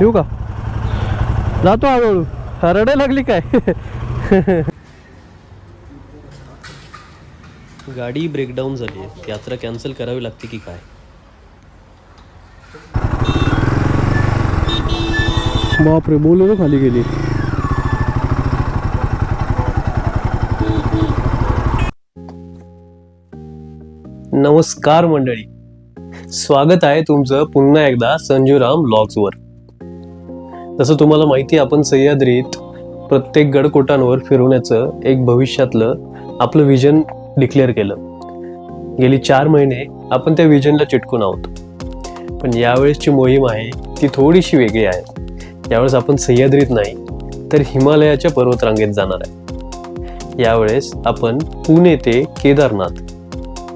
येऊ का? जातो हळूहळू. रडायला लागली काय? गाडी ब्रेकडाऊन झाली. आहे यात्रा कॅन्सल करावी लागते की काय? बापरे बोललो खाली गेली. नमस्कार मंडळी. स्वागत आहे तुमचं पुन्हा एकदा संजूराम वर. जसं तुम्हाला माहिती आहे, आपण सह्याद्रीत प्रत्येक गडकोटांवर फिरवण्याचं एक भविष्यातलं आपलं विजन डिक्लेअर केलं. गेली चार महिने आपण त्या विजनला चिटकून आहोत. पण यावेळेसची मोहीम आहे ती थोडीशी वेगळी आहे. यावेळेस आपण सह्याद्रीत नाही तर हिमालयाच्या पर्वतरांगेत जाणार आहे. यावेळेस आपण पुणे ते केदारनाथ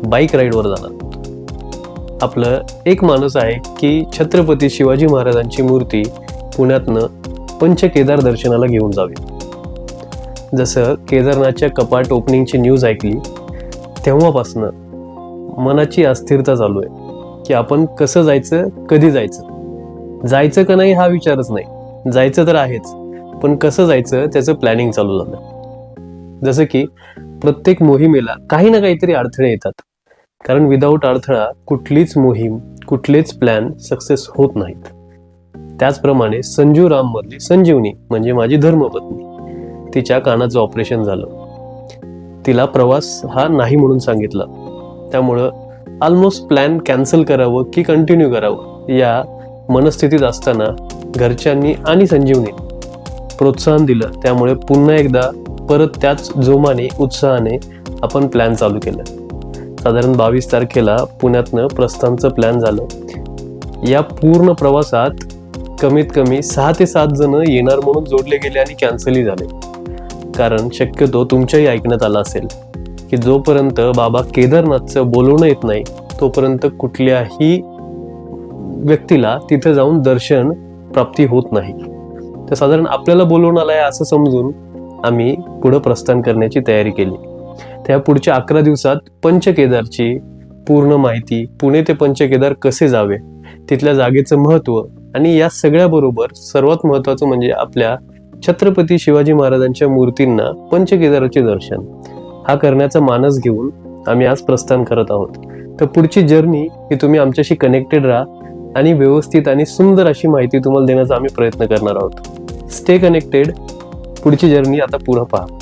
बाईक राईडवर जाणार. आपलं एक माणूस आहे की छत्रपती शिवाजी महाराजांची मूर्ती पुण्यातनं पंचकेदार दर्शनाला घेऊन जावे. जसं केदारनाथच्या कपाट ओपनिंगची न्यूज ऐकली तेव्हापासनं मनाची अस्थिरता चालू आहे की आपण कसं जायचं कधी जायचं? जायचं का नाही हा विचारच नाही. जायचं तर आहेच पण कसं जायचं त्याचं प्लॅनिंग चालू झालं. जसं की प्रत्येक मोहिमेला काही ना काहीतरी अडथळे येतात कारण विदाऊट अडथळा कुठलीच मोहीम कुठलेच प्लॅन सक्सेस होत नाहीत. त्याचप्रमाणे संजू राममधली संजीवनी म्हणजे माझी धर्मपत्नी तिच्या कानाचं ऑपरेशन झालं. तिला प्रवास हा नाही म्हणून सांगितला. त्यामुळं ऑलमोस्ट प्लॅन कॅन्सल करावं की कंटिन्यू करावं या मनस्थितीत असताना घरच्यांनी आणि संजीवनी प्रोत्साहन दिलं. त्यामुळे पुन्हा एकदा परत त्याच जोमाने उत्साहाने आपण प्लॅन चालू केलं. साधारण बावीस तारखेला पुण्यातनं प्रस्थानचं प्लॅन झालं. या पूर्ण प्रवासात कमीत कमी सहा ते सात जण येणार म्हणून जोडले गेले आणि कॅन्सलही झाले. कारण शक्यतो तुमच्याही ऐकण्यात आलं असेल की जोपर्यंत बाबा केदारनाथचं बोलवणं येत नाही तोपर्यंत कुठल्याही व्यक्तीला तिथे जाऊन दर्शन प्राप्ती होत नाही. तर साधारण आपल्याला बोलवून आहे असं समजून आम्ही पुढं प्रस्थान करण्याची तयारी केली. त्या पुढच्या अकरा दिवसात पंचकेदारची पूर्ण माहिती पुणे ते पंचकेदार कसे जावे तिथल्या जागेचं महत्त्व आणि या सगळ्याबरोबर सर्वात महत्वाचं म्हणजे आपल्या छत्रपती शिवाजी महाराजांच्या मूर्तींना पंचकेदाराचे दर्शन. हा करण्याचा मानस घेऊन आम्ही आज प्रस्थान करत आहोत. तर पुढची जर्नी ही तुम्ही आमच्याशी कनेक्टेड राहा आणि व्यवस्थित आणि सुंदर अशी माहिती तुम्हाला देण्याचा आम्ही प्रयत्न करणार आहोत. स्टे कनेक्टेड पुढची जर्नी आता पुढं पहा.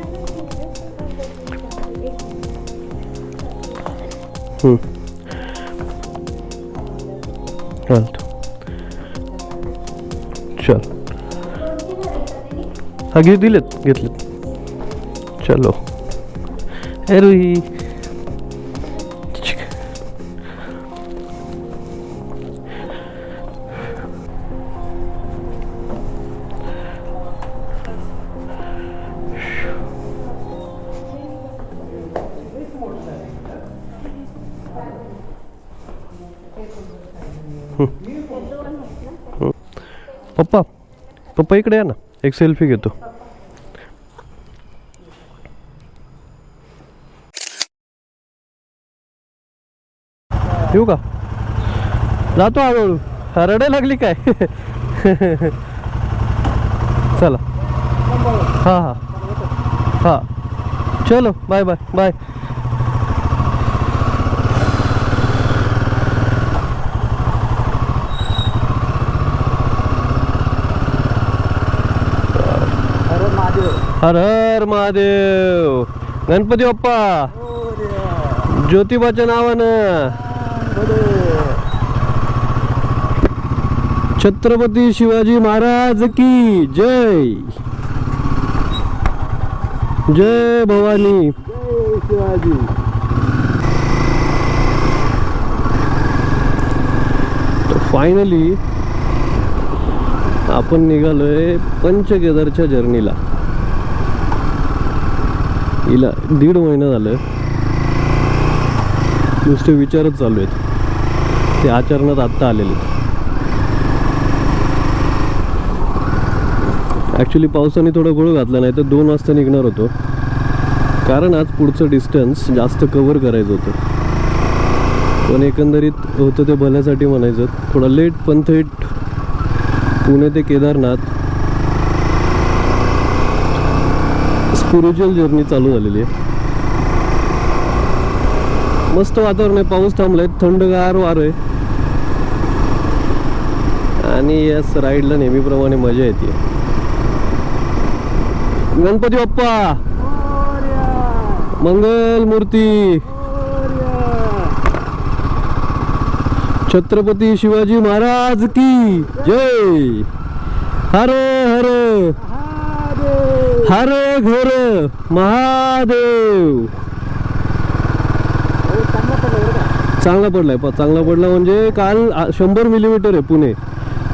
हम्म. चालतं चल हा घे दिलेत घेतलेत चलो ए रुही पप्पा इकडे या ना. एक सेल्फी घेतो. येऊ का? जातो हळूहळू. रडायला लागली काय? चला. हाँ हाँ. हाँ. चलो bye bye bye Har Har Mahadev. Ganpati Bappa. ज्योतिबाच्या नावानं. छत्रपती शिवाजी महाराज की जय. जय भवानी. शिवाजी फायनली आपण निघालोय पंचकेदारच्या जर्नीला हिला दीड महिना झालं. नुसते विचारच चालू आहेत. ते आचरणात आत्ता आलेले ॲक्च्युली पावसाने थोडं गोळ घातला नाही तर दोन वाजता निघणार होतो. कारण आज पुढचं डिस्टन्स जास्त कवर करायचं होतं. पण एकंदरीत होतं ते भल्यासाठी म्हणायचं. थोडं लेट पण थेट पुणे ते केदारनाथ स्पिरिच्युअल जर्नी चालू झालेली आहे. मस्त वातावरण आहे पाऊस थांबलाय थंडगार वार आहे. आणि याच राईडला नेहमीप्रमाणे मजा येते. गणपती बाप्पा! मंगल मूर्ती! छत्रपती शिवाजी महाराज की जय! हर हर! हर घर! महादेव. चांगला पडलाय प- चांगला पडला म्हणजे काल शंभर मिलीमीटर आहे पुणे.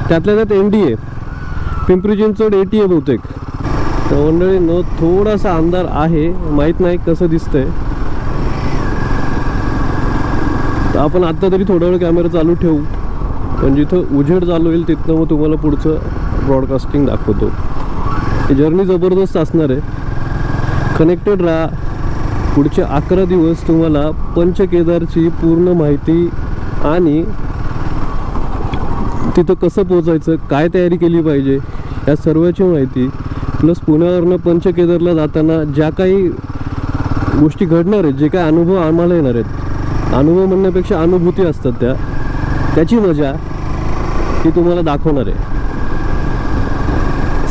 त्यातल्या त्यात एन डी आहे पिंपरी चिंचवड एटी आहे बहुतेक. तर मंडळी न थोडासा अंधार आहे. माहीत नाही कसं दिसतंय. तर आपण आत्ता तरी थोडा वेळ कॅमेरा चालू ठेवू. पण जिथं उजेड चालू होईल तिथनं मग तुम्हाला पुढचं ब्रॉडकास्टिंग दाखवतो. जर्नी जबरदस्त असणार आहे. कनेक्टेड राहा. पुढचे अकरा दिवस तुम्हाला पंचकेदारची पूर्ण माहिती आणि तिथं कसं पोचायचं काय तयारी केली पाहिजे या सर्वाची माहिती. प्लस पुण्यावरनं पंचकेदारला जाताना ज्या काही गोष्टी घडणार आहेत जे काय अनुभव आम्हाला येणार आहेत अनुभव म्हणण्यापेक्षा अनुभूती असतात त्या. त्याची मजा ती तुम्हाला दाखवणार आहे.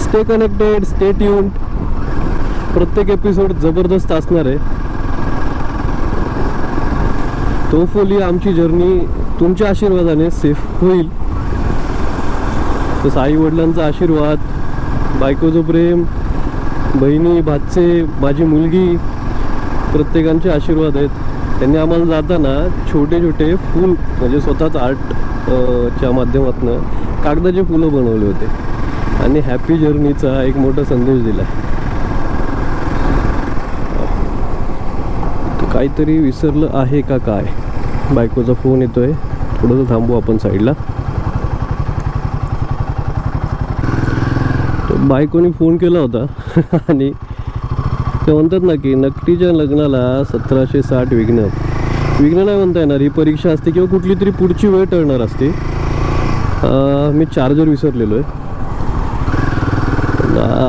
स्टे कनेक्टेड स्टे ट्यून्ड प्रत्येक एपिसोड जबरदस्त असणार आहे. तोफोली आमची जर्नी तुमच्या आशीर्वादाने सेफ होईल. तसं आई वडिलांचा आशीर्वाद बायकोचं प्रेम बहिणी भाचे माझी मुलगी प्रत्येकांचे आशीर्वाद आहेत. त्यांनी आम्हाला जाताना छोटे छोटे फूल म्हणजे स्वतःच आर्ट च्या माध्यमातून कागदाचे फुलं बनवले होते. आणि हॅपी जर्नीचा एक मोठा संदेश दिला. काहीतरी विसरलं आहे का काय? बायकोचा फोन येतो आहे थोडंसं थांबू आपण साईडला. तर बायकोने फोन केला होता. आणि ते म्हणतात ना की नक्कीच्या लग्नाला सतराशे साठ विघ्न. विघ्न नाही म्हणता येणार. ही परीक्षा असते किंवा कुठली तरी पुढची वेळ टळणार असते. मी चार्जर विसरलेलो आहे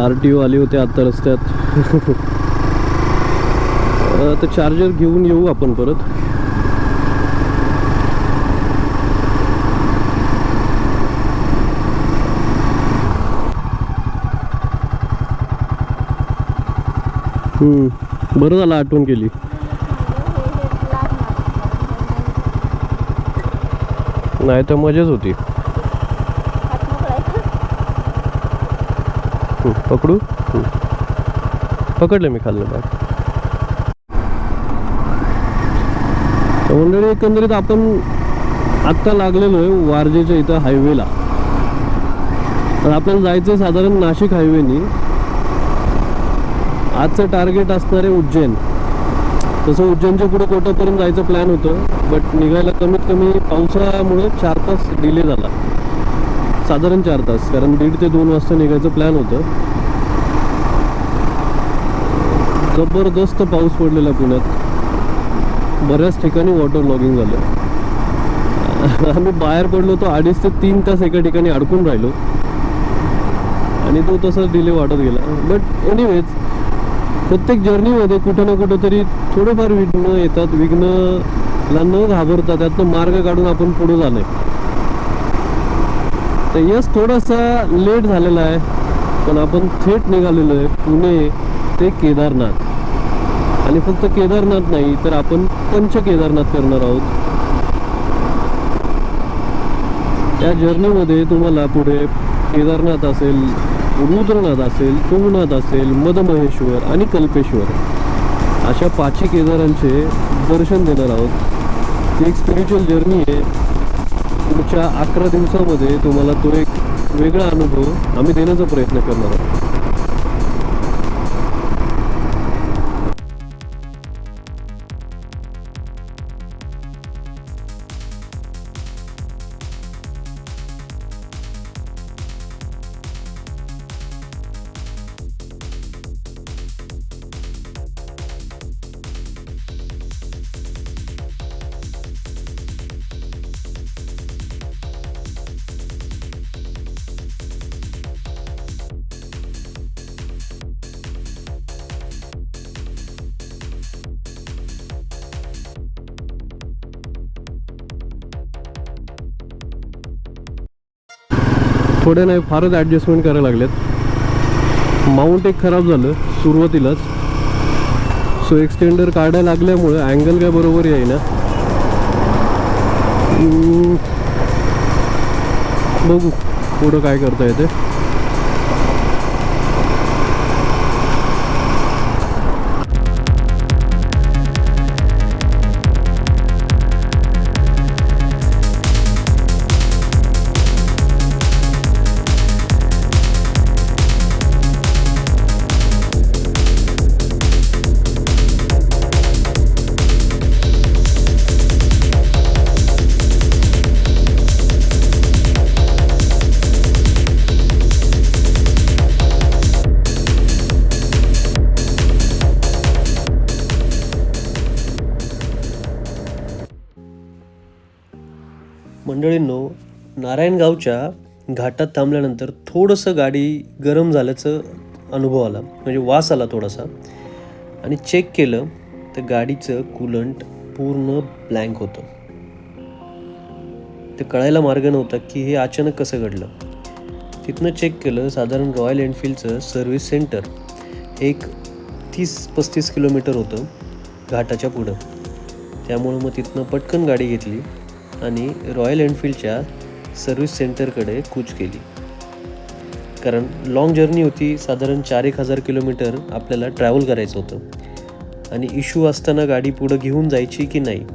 आर टी ओ आले होते आत्ता रस्त्यात. तर चार्जर घेऊन येऊ आपण परत. हम्म, बरं झालं आठवण केली. नाही तर मजाच होती. पकडू? पकडलं मी खाल्लं बॅग मंडळी एकंदरीत आपण आत्ता लागलेलो आहे वारजेच्या इथं हायवेला तर आपल्याला जायचं आहे साधारण नाशिक हायवेनी आजचं टार्गेट असणार आहे उज्जैन. तसं उज्जैनच्या पुढे कोटापर्यंत जायचं प्लॅन होतं बट निघायला कमीत कमी पावसामुळे चार तास डिले झाला. साधारण चार तास कारण दीड ते दोन वाजता निघायचं प्लॅन होतं. जबरदस्त पाऊस पडलेला पुण्यात. बऱ्याच ठिकाणी वॉटर लॉगिंग झालं. आम्ही बाहेर पडलो तो अडीच ते तीन तास एका ठिकाणी अडकून राहिलो. आणि तो तसाच डिले वाढत गेला. बट एनिवेज प्रत्येक जर्नीमध्ये कुठं ना कुठं तरी थोडेफार विघ्न येतात. विघ्नला न घाबरता त्यातनं मार्ग काढून आपण पुढे झालोय तर यस थोडासा लेट झालेला आहे. पण आपण थेट निघालेलो आहे. पुणे ते केदारनाथ. आणि फक्त केदारनाथ नाही तर आपण पंच केदारनाथ करणार आहोत. त्या जर्नीमध्ये तुम्हाला पुढे केदारनाथ असेल रुद्रनाथ असेल तुंगनाथ असेल मधमहेश्वर आणि कल्पेश्वर. अशा पाचही केदारांचे दर्शन देणार आहोत. ती एक स्पिरिच्युअल जर्नी आहे. पुढच्या अकरा दिवसामध्ये तुम्हाला तो एक वेगळा अनुभव आम्ही देण्याचा प्रयत्न करणार आहोत. थोडे नाही फारच ॲडजस्टमेंट करायला लागलेत. माउंट एक खराब झालं सुरुवातीलाच. सो एक्सटेंडर काढायला लागल्यामुळं अँगल काय बरोबर येईना. बघू पुढं काय करता येते. मंडळींनो नारायणगावच्या घाटात थांबल्यानंतर थोडंसं गाडी गरम झाल्याचं अनुभव आला. म्हणजे वास आला थोडासा. आणि चेक केलं तर गाडीचं कुलंट पूर्ण ब्लँक होतं. ते कळायला मार्ग नव्हता की हे अचानक कसं घडलं. तिथनं चेक केलं साधारण रॉयल एनफिल्डचं सर्व्हिस सेंटर एक तीस पस्तीस किलोमीटर होतं घाटाच्या पुढं. त्यामुळं मग तिथनं पटकन गाडी घेतली. आणि रॉयल एनफिल्डच्या सर्व्हिस सेंटरकडे कूच केली. कारण लाँग जर्नी होती साधारण चार एक हजार किलोमीटर आपल्याला ट्रॅव्हल करायचं होतं. आणि इश्यू असताना गाडी पुढं घेऊन जायची की नाही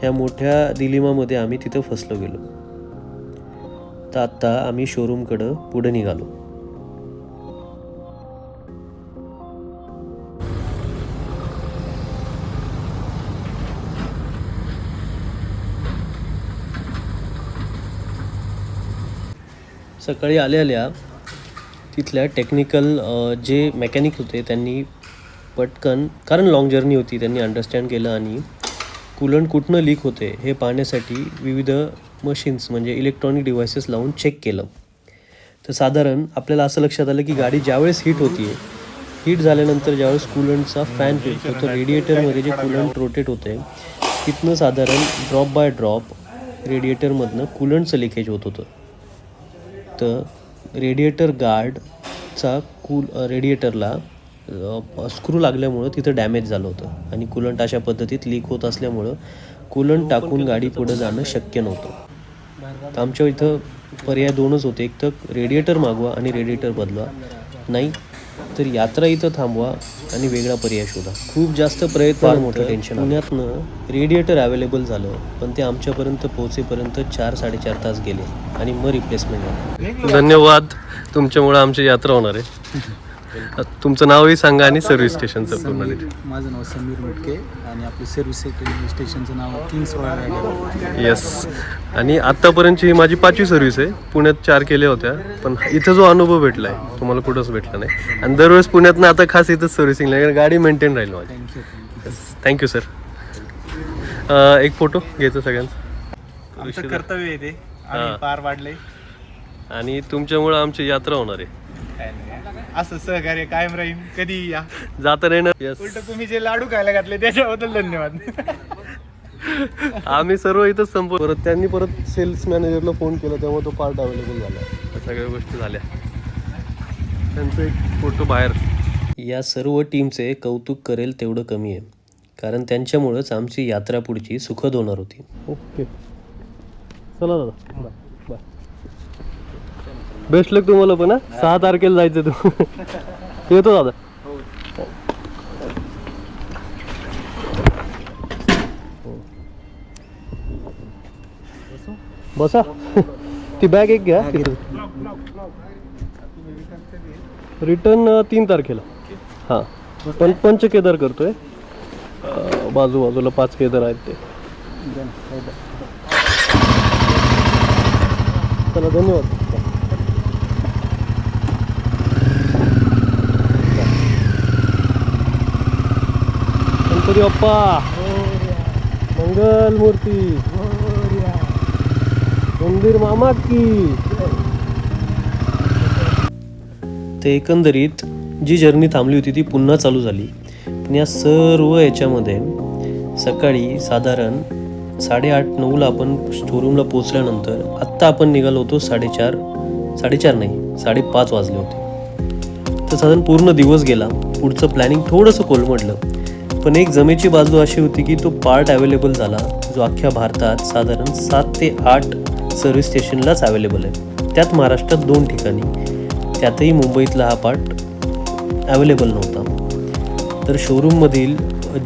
ह्या मोठ्या दिलिमामध्ये आम्ही तिथं फसलो गेलो. तर आत्ता आम्ही शोरूमकडं पुढे निघालो. सकाळी आल्या आल्या तिथल्या टेक्निकल जे मेकॅनिक होते त्यांनी पटकन कारण लाँग जर्नी होती त्यांनी अंडरस्टँड केलं आणि कूलंट कुठनं लीक होते हे पाहण्यासाठी विविध मशीन्स म्हणजे इलेक्ट्रॉनिक डिव्हायसेस लावून चेक केलं. तर साधारण आपल्याला असं लक्षात आलं की गाडी ज्यावेळेस हीट होती हीट झाल्यानंतर ज्यावेळेस कूलंटचा फॅन फिरतो तर रेडिएटरमध्ये जे कूलंट रोटेट होते तिथनं साधारण ड्रॉप बाय ड्रॉप रेडिएटरमधनं कूलंटचं लिकेज होत होतं. तर रेडिएटर गार्डचा कूल रेडिएटरला स्क्रू लागल्यामुळं तिथं डॅमेज झालं होतं. आणि कूलंट अशा पद्धतीत लीक होत असल्यामुळं कूलंट टाकून गाडी पुढं जाणं शक्य नव्हतं. तर आमच्या इथं पर्याय दोनच होते. एक तर रेडिएटर मागवा आणि रेडिएटर बदलवा. नाही तर यात्रा इथं थांबवा आणि वेगळा पर्याय शोधा. खूप जास्त प्रयत्न फार मोठं टेन्शन पुण्यातनं रेडिएटर अवेलेबल झालं पण ते आमच्यापर्यंत पोहोचेपर्यंत चार साडेचार तास गेले आणि मग रिप्लेसमेंट झालं. धन्यवाद. तुमच्यामुळे आमची यात्रा होणार आहे. तुमचं नावही सांगा आणि सर्व्हिस स्टेशनचं पूर्ण माझं नाव समीर मुटके आणि आपलं सर्व्हिस स्टेशनचं नाव किंग्स रॉयल येस आणि आत्तापर्यंतची ही माझी पाचवी सर्व्हिस आहे. पुण्यात चार केल्या होत्या पण इथं जो अनुभव भेटला आहे तुम्हाला कुठंच भेटला नाही. आणि दरवेळेस पुण्यातनं आता खास इथंच सर्व्हिसिंगला गाडी मेंटेन राहील माझी. Thank you thank you sir एक फोटो घ्यायचा सगळ्यांचा. आमचं कर्तव्य आहे ते. पार पाडले आणि तुमच्यामुळं आमची यात्रा होणार आहे. असं सहकार्य कायम राहील कधी या. जाता नाही ना. येस उलट तुम्ही जे लाडू खायला घातले त्याच्याबद्दल धन्यवाद. आम्ही सर्व इथंच संपू परत त्यांनी परत सेल्स मॅनेजरला फोन केला तेव्हा तो पार्ट अवेलेबल झाला. त्या सगळ्या गोष्टी झाल्या. त्यांचं एक फोटो बाहेर. या सर्व टीमचे कौतुक करेल तेवढं कमी आहे. कारण त्यांच्यामुळंच आमची यात्रा पुढची सुखद होणार होती. ओके चला दादा. बेस्ट लक तुम्हाला पण हा? सहा तारखेला जायचं तू. येतो दादा. बसा? ती बॅग एक घ्या. रिटर्न तीन तारखेला. हां. पण पंच केदार करतोय बाजू बाजूला पाच केदार आहेत ते. चला धन्यवाद. गणपती बाप्पा मंगल मूर्ती मंदिर मामा की ते एकंदरीत जी जर्नी थांबली होती ती पुन्हा चालू झाली. पण या सर्व याच्यामध्ये सकाळी साधारण साडेआठ नऊला आपण स्टोरूमला पोचल्यानंतर आत्ता आपण निघालो होतो साडेचार साडेचार नाही साडेपाच वाजले होते. तर साधारण पूर्ण दिवस गेला. पुढचं प्लॅनिंग थोडंसं कोलमडलं. पण एक जमेची बाजू अशी होती की तो पार्ट अवेलेबल झाला. जो अख्ख्या भारतात साधारण सात ते आठ सर्व्हिस स्टेशनलाच अवेलेबल आहे. त्यात महाराष्ट्रात दोन ठिकाणी. त्यातही मुंबईतला हा पार्ट अवेलेबल नव्हता. तर शोरूममधील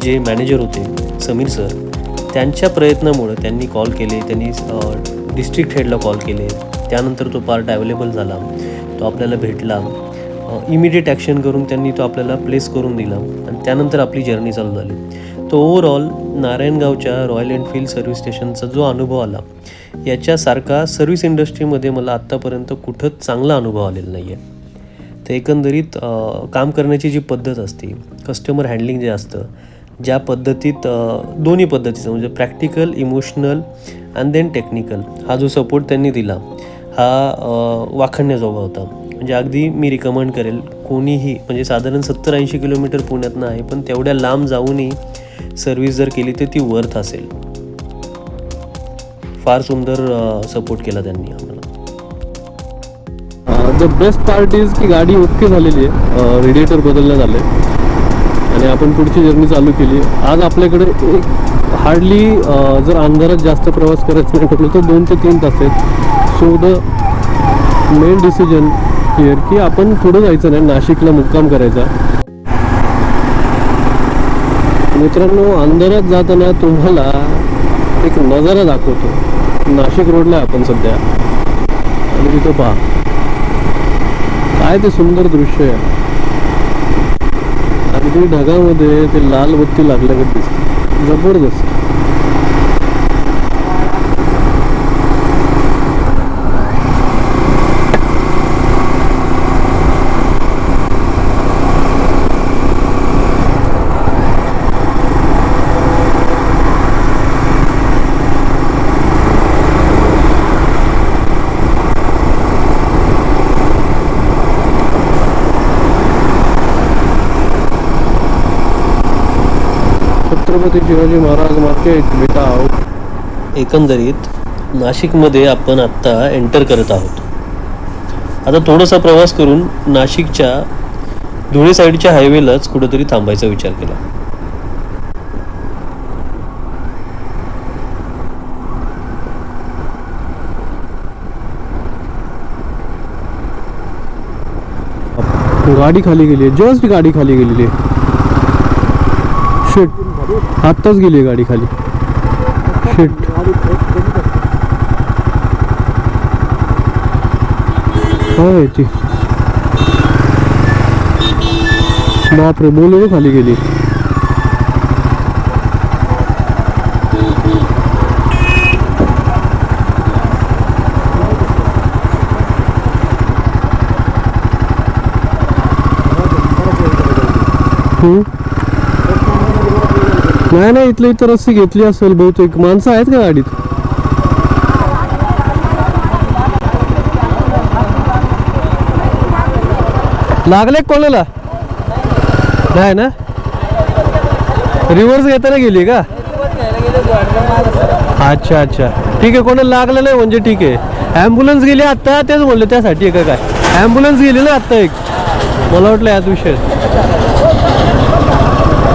जे मॅनेजर होते समीर सर त्यांच्या प्रयत्नामुळं त्यांनी कॉल केले त्यांनी डिस्ट्रिक्ट हेडला कॉल केले. त्यानंतर तो पार्ट अवेलेबल झाला. तो आपल्याला भेटला. इमिडिएट ॲक्शन करून त्यांनी तो आपल्याला प्लेस करून दिला आणि त्यानंतर आपली जर्नी चालू झाली. तो ओव्हरऑल नारायणगावच्या रॉयल एनफील्ड सर्व्हिस स्टेशनचा जो अनुभव आला याच्यासारखा सर्व्हिस इंडस्ट्रीमध्ये मला आत्तापर्यंत कुठंच चांगला अनुभव आलेला नाही आहे तर एकंदरीत काम करण्याची जी पद्धत असते कस्टमर हँडलिंग जे असतं ज्या पद्धतीत दोन्ही पद्धतीचं म्हणजे practical emotional and then technical हा जो सपोर्ट त्यांनी दिला हा वाखण्याजोगा होता. म्हणजे अगदी मी रिकमेंड करेल. कोणीही म्हणजे साधारण सत्तर ऐंशी किलोमीटर पुण्यातनं आहे पण तेवढ्या लांब जाऊनही सर्व्हिस जर केली तर ती वर्थ असेल. फार सुंदर सपोर्ट केला त्यांनी आम्हाला. द बेस्ट पार्ट इज की गाडी ओके झालेली आहे. रेडिएटर बदलण्यात आले आणि आपण पुढची जर्नी चालू केली. आज आपल्याकडे एक हार्डली जर अंधारात जास्त प्रवास करायचा नाही म्हटलं तर दोन ते तीन तास आहेत. So the main decision clear की आपण पुढं जायचं नाही. नाशिकला मुक्काम करायचा. मित्रांनो अंधारात जाताना तुम्हाला एक नजारा दाखवतो. नाशिक रोडला आहे आपण सध्या. आणि तिथं पहा. काय ते सुंदर दृश्य आहे. अगदी ढगामध्ये ते लाल बत्ती लागल्यागत दिसते. जबरदस्त. छत्रपती शिवाजी महाराज मार्केट बेटा एकंदरीत नाशिकमध्ये आपण आत्ता एंटर करत आहोत. आता थोडासा प्रवास करून नाशिकच्या धुळे साईडच्या हायवेलाच कुठेतरी थांबायचा विचार केला. गाडी खाली गेली आहे. जस्ट गाडी खाली गेलेली आहे. शिट आत्ताच गेली गाडी खाली. शिट काय ती? बापरे बोलेरो खाली गेली. हम्म. नाही नाही इथलं इथं रस्सी घेतली असेल बहुतेक. माणसं आहेत का गाडीत? लागले कोणाला? नाही ना? रिव्हर्स घेताना गेली का? अच्छा अच्छा. ठीक आहे कोणाला लागलं नाही म्हणजे ठीक आहे. ॲम्ब्युलन्स गेली आत्ता तेच म्हणलं त्यासाठी का काय? ॲम्ब्युलन्स गेली ना आत्ता एक. मला वाटलं याच विषय.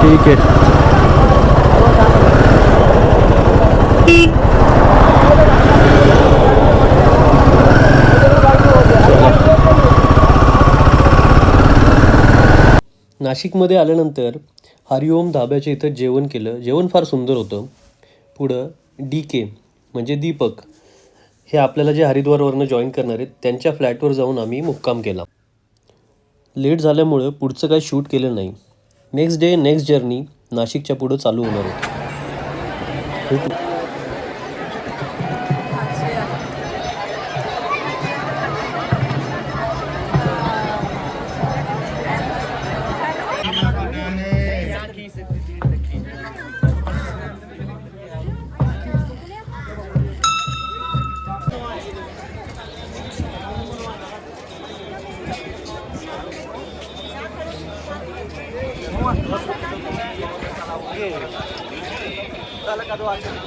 ठीक आहे. नाशिकमध्ये आल्यानंतर हरिओम धाब्याच्या इथं जेवण केलं. जेवण फार सुंदर होतं. पुढं डी के म्हणजे दीपक हे आपल्याला जे हरिद्वारवरनं जॉईन करणार आहेत त्यांच्या फ्लॅटवर जाऊन आम्ही मुक्काम केला. लेट झाल्यामुळं पुढचं काही शूट केलं नाही. नेक्स्ट डे नेक्स्ट जर्नी नाशिकच्या पुढं चालू होणार होती भेटू. झालं का तो